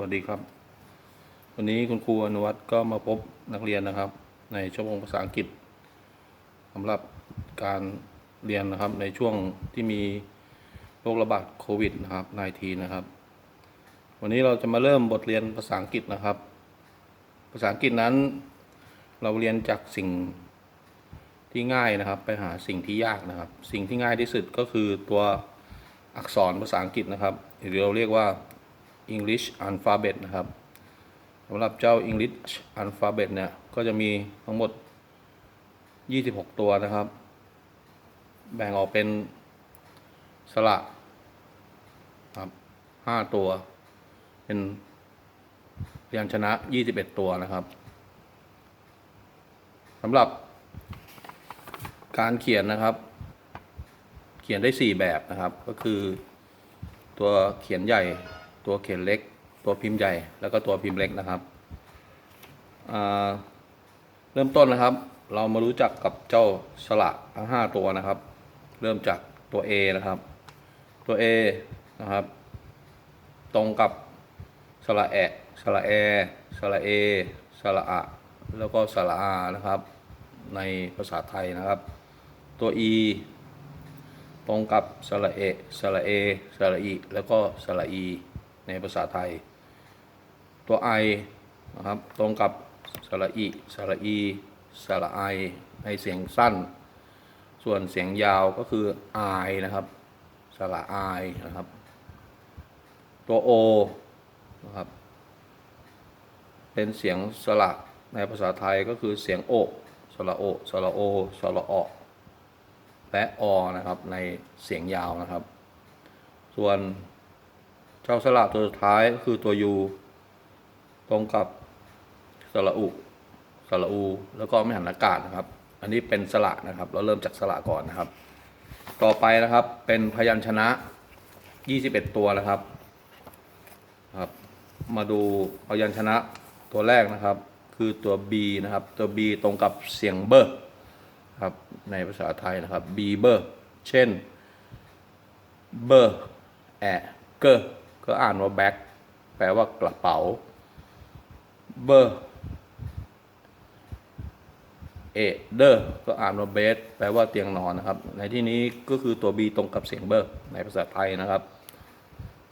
วัสดีครับ วันนี้คุณครูอนุวัฒน์ก็มาพบนักเรียนนะครับ ในชั่วโมงภาษาอังกฤษสำหรับการเรียนนะครับในช่วงที่มีโรคระบาดโควิดนะครับ -19 นะครับ วันนี้เราจะมาเริ่มบทเรียนภาษาอังกฤษนะครับ ภาษาอังกฤษนั้น เราเรียนจากสิ่งที่ง่ายนะครับ ไปหาสิ่งที่ยากนะครับ สิ่งที่ง่ายที่สุดก็คือตัวอักษรภาษาอังกฤษนะครับหรือเราเรียกว่า English Alphabet นะครับสำหรับเจ้า English Alphabet เนี่ย ก็จะมีทั้งหมด 26 ตัวนะครับ แบ่งออกเป็นสระครับ5ตัว เป็นพยัญชนะ 21 ตัวนะครับสำหรับการเขียนนะครับ เขียนได้ 4 แบบนะครับ ก็คือตัวเขียนใหญ่ ตัวเขียนเล็ก ตัวพิมพ์ใหญ่ แล้วก็ตัวพิมพ์เล็กนะครับ เริ่มต้นนะครับ เรามารู้จักกับเจ้าสระทั้ง 5 ตัวนะครับ เริ่มจากตัว A นะครับ ตัว A นะครับ ตรงกับสระแอะสระแอสระเอสระอะแล้วก็สระอานะครับ ในภาษาไทยนะครับ ตัว E ตรงกับสระเอสระเอสระอีแล้วก็สระอี ในภาษาไทย ตัว I นะครับตรงกับสระอีสระอีสระไอในเสียงสั้น ส่วนเสียงยาวก็คือ I นะครับสระ I นะครับ ตัว O นะครับเป็นเสียงสระในภาษาไทยก็คือเสียงโอสระโอสระโอสระออและอนะครับในเสียงยาวนะครับ ส่วน เจ้าสระตัวสุดท้ายคือตัว U ตรงกับสระอุสระอู แล้วก็ไม่หันอากาศนะครับ อันนี้เป็นสระนะครับ เราเริ่มจากสระก่อนนะครับ ต่อไปนะครับเป็นพยัญชนะ 21 ตัวนะครับครับ มาดูพยัญชนะตัวแรกนะครับ คือตัว B นะครับ ตัว B ตรงกับเสียงเบอร์ครับในภาษาไทยนะครับบีเบอร์เช่นเบอร์แอเกอร์ ก็อ่านว่าแบ็คแปลว่ากระเป๋า เบอร์เอเดอร์ก็อ่านว่าเบดแปลว่าเตียงนอนนะครับ ในที่นี้ก็คือตัว B ตรงกับเสียงเบอร์ในภาษาไทยนะครับ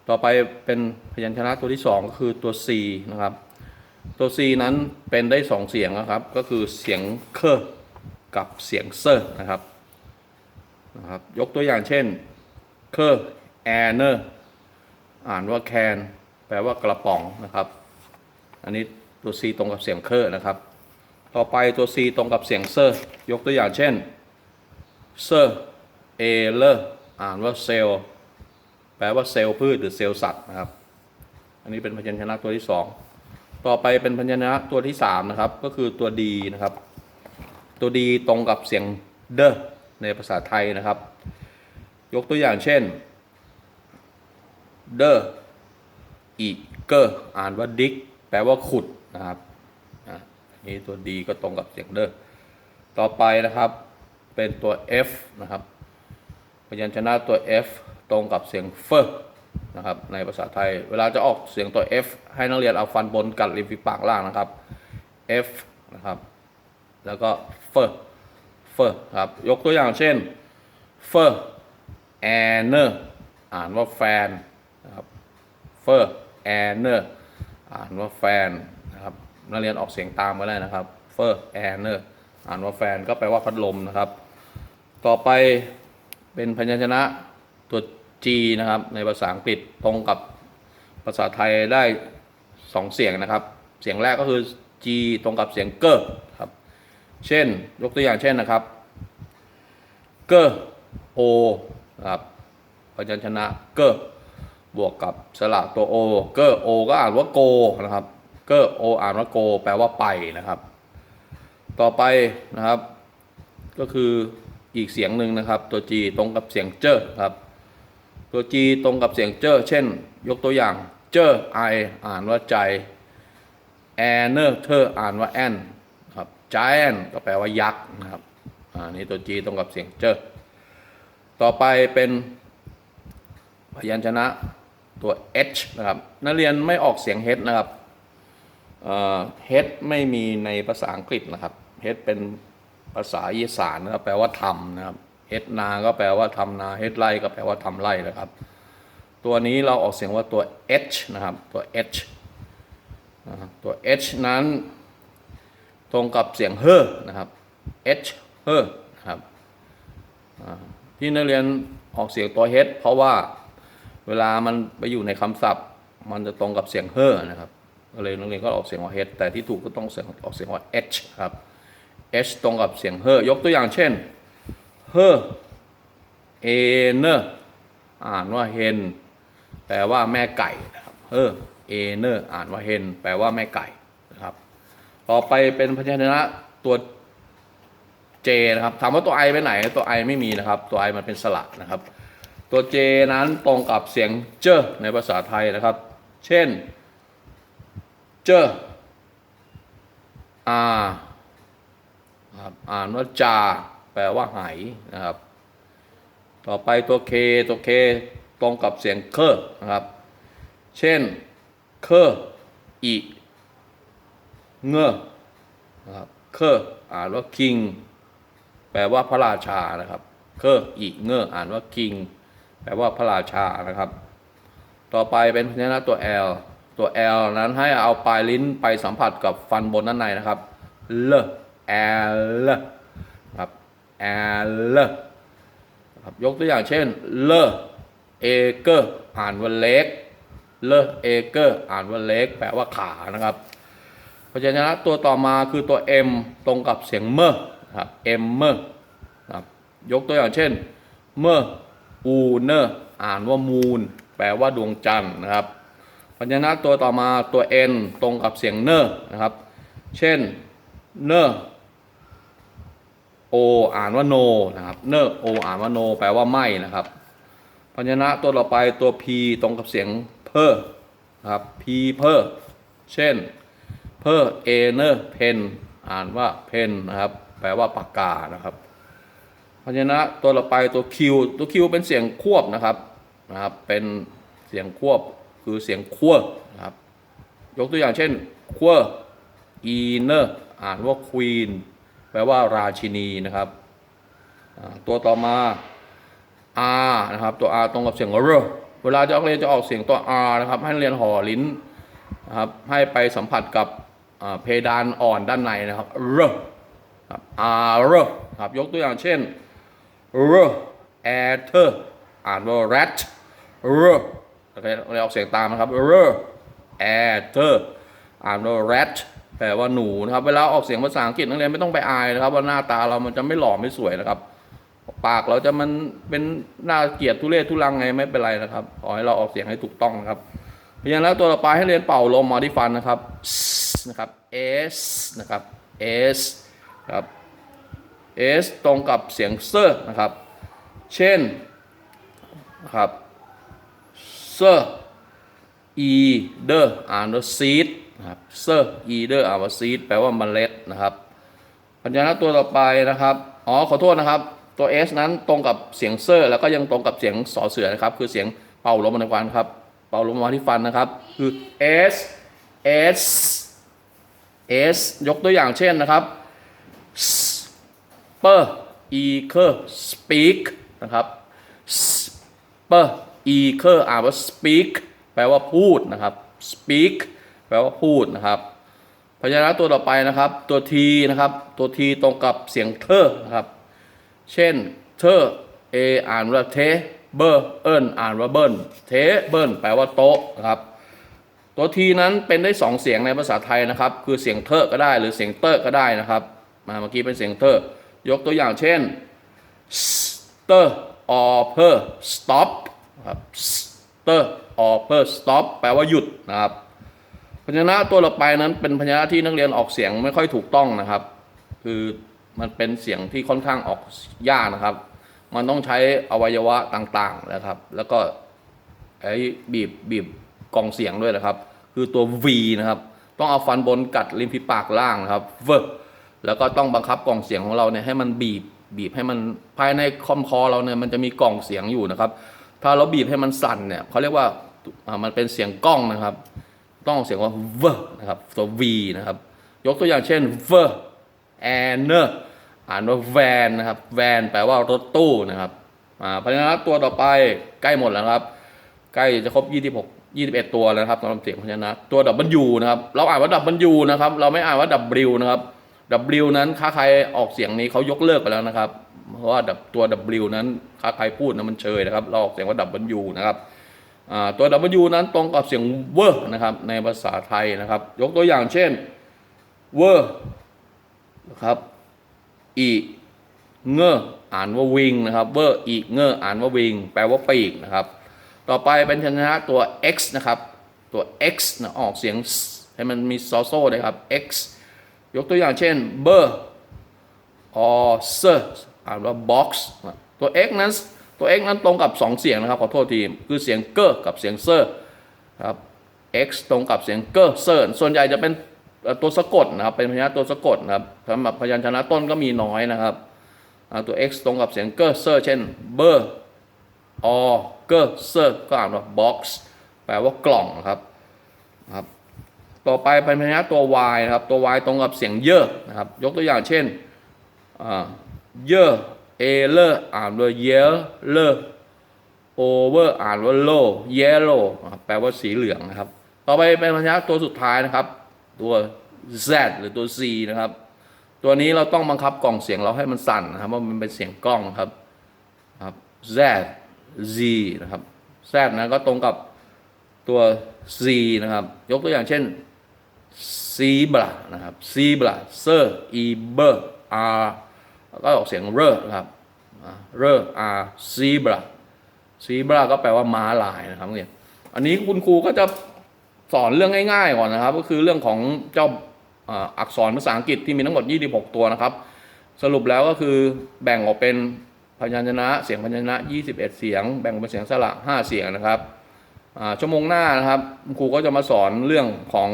ต่อไปเป็นพยัญชนะตัวที่สองก็คือตัว C นะครับ ตัว C นั้นเป็นได้สองเสียงนะครับ ก็คือเสียงเคอร์กับเสียงเซอร์นะครับนะครับ ยกตัวอย่างเช่นเคอร์แอนเนอร์ อ่านว่าแคนแปลว่ากระป๋องนะครับ อันนี้ตัว C ตรงกับเสียงเคอร์นะครับ ต่อไปตัว C ตรงกับเสียงเซอร์ ยกตัวอย่างเช่นเซอร์เอเลอร์อ่านว่าเซลล์แปลว่าเซลล์พืชหรือเซลล์สัตว์นะครับ อันนี้เป็นพยัญชนะตัวที่ 2 ต่อไปเป็นพยัญชนะตัวที่3นะครับ ก็คือตัว D นะครับ ตัวดีตรงกับเสียงเดในภาษาไทยนะครับ ยกตัวอย่างเช่น เดอร์อีเกอร์อ่านว่าดิกแปลว่าขุดนะครับอะนี่ตัวดีก็ตรงกับเสียงเดอร์ต่อไปนะครับเป็นตัว F นะครับพยัญชนะตัว F ตรงกับเสียงเฟอนะครับในภาษาไทย เวลาจะออกเสียงตัว F ให้นักเรียนเอาฟันบนกัดริมฝีปากล่างนะครับ F นะครับ แล้วก็เฟอร์เฟอร์ครับ ยกตัวอย่างเช่นเฟอร์แอนเนอร์อ่านว่าแฟน เฟอร์แอนเนอร์อ่านว่าแฟนนะครับนักเรียนออกเสียงตามก็ได้นะครับเฟอร์แอนเนอร์อ่านว่าแฟนก็แปลว่าพัดลมนะครับ ต่อไปเป็นพยัญชนะตัว G นะครับ ในภาษาอังกฤษตรงกับภาษาไทยได้สองเสียงนะครับ เสียงแรกก็คือ G ตรงกับเสียงเกอร์ครับ เช่นยกตัวอย่างเช่นนะครับเกอร์โอครับพยัญชนะเกอร์ บวกกับสระตัวโอเกอร์โอก็อ่านว่าโกนะครับเกอร์โออ่านว่าโก แปลว่าไปนะครับ ต่อไปนะครับ ก็คืออีกเสียงหนึ่งนะครับ ตัว G ตรงกับเสียงเจอครับ ตัว G ตรงกับเสียงเจอเช่น ยกตัวอย่างเจอไออ่านว่าใจแอนเนอร์เธออ่านว่าแอนครับ giant ก็แปลว่ายักษ์นะครับอ่านี่ตัว G ตรงกับเสียงเจอต่อไปเป็นพยัญชนะ ตัว h นะครับ นักเรียนไม่ออกเสียง h นะครับเอ่อ h ไม่มีในภาษาอังกฤษนะครับ h เป็นภาษาอีสานนะครับแปลว่าทำนะครับ h นา ก็แปลว่าทำนา h ไร่ก็แปลว่าทำไร่นะครับ ตัวนี้เราออกเสียงว่าตัว h นะครับตัว h ตัว h นั้นตรงกับเสียงเฮอนะครับ h เฮอนะครับที่นักเรียนออกเสียงตัว h เพราะว่า เวลามันไปอยู่ในคำศัพท์ มันจะตรงกับเสียงเฮอนะครับก็เลยนักเรียนก็ออกเสียงว่า h แต่ที่ถูกก็ต้องเสียงออกเสียงว่า h ครับ h ตรงกับเสียงเฮอยกตัวอย่างเช่นเฮอเอเนออ่านว่าเฮนแปลว่าแม่ไก่นะครับเฮอเอเนออ่านว่าเฮนแปลว่าแม่ไก่นะครับต่อไปเป็นพยัญชนะตัว J นะครับถามว่าตัว I ไปไหนตัว I ไม่มีนะครับ ตัว I มันเป็นสระนะครับ ตัว J นั้นตรงกับเสียงเจอในภาษาไทยนะครับ เช่น เจออาครับอ่านว่าจา แปลว่าไหนะครับ ต่อไปตัว K ตัว K ตรงกับเสียงเคอนะครับ เช่น เคออีเงอนะครับเคออ่านว่า king แปลว่าพระราชานะครับ เคออีเงออ่านว่า king แปลว่าพระราชานะครับ ต่อไปเป็นพยัญชนะตัว l ตัว l นั้นให้เอาปลายลิ้นไปสัมผัสกับฟันบนด้านในนะครับ l l ครับ l ครับยกตัวอย่างเช่น l เอเกอร์อ่านว่าเล็ก l เอเกอร์อ่านว่าเล็ก แปลว่าขานะครับพยัญชนะตัวต่อมาคือตัว M ตรงกับเสียงเมอครับ M เมอครับยกตัวอย่างเช่น เมอ อูเนอร์อ่านว่ามูนแปลว่าดวงจันทร์นะครับพยัญชนะตัวต่อมาตัว N ตรงกับเสียงเนอร์นะครับ เช่นเนอร์โออ่านว่าโนนะครับ เนอร์โออ่านว่าโน แปลว่าไม่นะครับพยัญชนะตัวต่อไปตัว P ตรงกับเสียงเพอนะครับ P เพอเช่นเพอเอเนอร์เพนอ่านว่าเพนนะครับ แปลว่าปากกานะครับ พยัญชนะตัวต่อไปตัวคิวตัวคิวเป็นเสียงควบนะครับนะครับ เป็นเสียงควบคือเสียงคั่วนะครับ ยกตัวอย่างเช่นคั่วอีเนอร์อ่านว่าควีนแปลว่าราชินีนะครับ ตัวต่อมา R นะครับ ตัว R ตรงกับเสียงรเวลาจะออกเรียนจะออกเสียงตัว R นะครับ ให้เรียนห่อลิ้นนะครับ ให้ไปสัมผัสกับเพดานอ่อนด้านในนะครับรครับ R ครับ ยกตัวอย่างเช่น r a t e r อ่านว่า rat r โอเคเราออกเสียงตามนะครับ r a t e r อ่านว่า rat แปลว่าหนูนะครับ เวลาออกเสียงภาษาอังกฤษนักเรียนไม่ต้องไปอายนะครับ ว่าหน้าตาเรามันจะไม่หล่อไม่สวยนะครับ ปากเราจะมันเป็นหน้าเกลียดทุเรศทุลังไงไม่เป็นไรนะครับขอให้เราออกเสียงให้ถูกต้องนะครับพยางค์แล้วตัวต่อไปให้เรียนเป่าลมมาที่ฟันนะครับ s นะครับ s นะครับ s ครับ s ตรงกับเสียงเซอร์นะครับ เช่นนะครับเซอร์ e เดอร์อ่านว่า seed นะครับเซอร์ e เดอร์อ่านว่า seed แปลว่าเมล็ดนะครับพยัญชนะตัวต่อไปนะครับอ๋อขอโทษนะครับตัว s นั้นตรงกับเสียงเซอร์ แล้วก็ยังตรงกับเสียงสอเสือนะครับ คือเสียงเป่าลมในฟันครับ เป่าลมมาที่ฟันนะครับ คือ s s s ยกตัวอย่างเช่นนะครับ sper e k speak นะครับ sper e k อ่านว่า speak แปลว่าพูดนะครับ speak แปลว่าพูดนะครับพยัญชนะตัวต่อไปนะครับ ตัว t นะครับ ตัว t ตรงกับเสียงเธอนะครับ เช่นเธอ a อ่านว่าเทเบอร์เอิญอ่านว่าเบิ้ลเทเบิลแปลว่าโต๊ะนะครับ ตัวทีนั้นเป็นได้สองเสียงในภาษาไทยนะครับ คือเสียงเทอก็ได้หรือเสียงเตอร์ก็ได้นะครับมาเมื่อกี้เป็นเสียงเทอ ยกตัวอย่างเช่น stir or per stop ครับ stir or per stop แปลว่าหยุดนะครับพยัญชนะตัวต่อไปนั้นเป็นพยัญชนะที่นักเรียนออกเสียงไม่ค่อยถูกต้องนะครับ คือมันเป็นเสียงที่ค่อนข้างออกยากนะครับ มันต้องใช้อวัยวะต่างๆนะครับ แล้วก็ไอ้บีบบีบกองเสียงด้วยนะครับ คือตัว V นะครับ ต้องเอาฟันบนกัดริมฝีปากล่างนะครับเว แล้วก็ต้องบังคับกล่องเสียงของเราเนี่ยให้มันบีบบีบให้มันภายในคอมคอเราเนี่ยมันจะมีกล่องเสียงอยู่นะครับ ถ้าเราบีบให้มันสั่นเนี่ยเขาเรียกว่ามันเป็นเสียงกล้องนะครับต้องออกเสียงว่า v นะครับตัว v นะครับ ยกตัวอย่างเช่น v a n อ่านว่า van นะครับ van แปลว่ารถตู้นะครับอ่าเพราะฉะนั้นตัวต่อไปใกล้หมดแล้วครับ ใกล้จะครบ 26 21 ตัวแล้วครับสำหรับเสียงพยัญชนะตัว W นะครับ เราอ่านว่า W นะครับ เราไม่อ่านว่า W นะครับ W นั้นค้าใครออกเสียงนี้เขายกเลิกไปแล้วนะครับ เพราะว่าตัว W นั้นค้าใครพูดนะมันเชยนะครับ เราออกเสียงว่า W นะครับตัว W นั้นตรงกับเสียงเวอร์นะครับ ในภาษาไทยนะครับ ยกตัวอย่างเช่นเวอร์นะครับอีเงออ่านว่าวิงนะครับเวอร์อีเงออ่านว่าวิงแปลว่าปีกนะครับ ต่อไปเป็นชนะตัว x นะครับ ตัว x นะออกเสียงให้มันมีซอโซ่ด้วยครับ x ยกตัวอย่างเช่นเบอร์ or sir อ่านว่า box นะตัว x นั้นตัว x นั้นตรงกับ 2 เสียงนะครับขอโทษทีคือเสียงเกอร์กับเสียงเซอร์ครับ x ตรงกับเสียงเกอร์เซอร์ส่วนใหญ่จะเป็นตัวสะกดนะครับเป็นพยัญชนะตัวสะกดนะครับสำหรับพยัญชนะต้นก็มีน้อยนะครับตัว x ตรงกับเสียงเกอร์เซอร์เช่นเบอร์ออเกอร์เซอร์ก็อ่านว่า box แปลว่ากล่องครับครับ ต่อไปเป็นพยัญชนะตัว y นะครับ ตัว y ตรงกับเสียงเยอะนะครับ ยกตัวอย่างเช่นเยอะเอเลอร์อ่านว่าเยเลอร์โอเวอร์อ่านว่าโลเยลโลแปลว่าสีเหลืองนะครับ ต่อไปเป็นพยัญชนะตัวสุดท้ายนะครับ ตัว z หรือตัว c นะครับ ตัวนี้เราต้องบังคับกล่องเสียงเราให้มันสั่นนะครับว่ามันเป็นเสียงกล้องครับครับ z z นะครับ z นะก็ตรงกับตัว c นะครับ ยกตัวอย่างเช่น zebra นะครับ zebra sir e b r r แล้วก็ออกเสียง r นะครับเรอ่า r r zebra zebra ก็แปลว่าม้าลายนะครับเนี่ยอันนี้คุณครูก็จะสอนเรื่องง่ายๆก่อนนะครับ ก็คือเรื่องของเจ้าอ่าอักษรภาษาอังกฤษที่มีทั้งหมด 26 ตัวนะครับ สรุปแล้วก็คือแบ่งออกเป็นพยัญชนะเสียงพยัญชนะ 21 เสียง แบ่งเป็นเสียงสระ 5 เสียงนะครับชั่วโมงหน้านะครับครูก็จะมาสอนเรื่องของ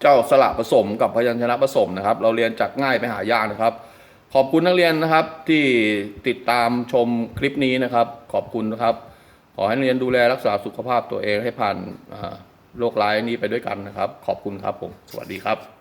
เจ้าสระผสมกับพยัญชนะผสมนะครับ เราเรียนจากง่ายไปหายากนะครับ ขอบคุณนักเรียนนะครับที่ติดตามชมคลิปนี้นะครับ ขอบคุณนะครับ ขอให้นักเรียนดูแลรักษาสุขภาพตัวเองให้ผ่านโรคร้ายนี้ไปด้วยกันนะครับ ขอบคุณครับผม สวัสดีครับ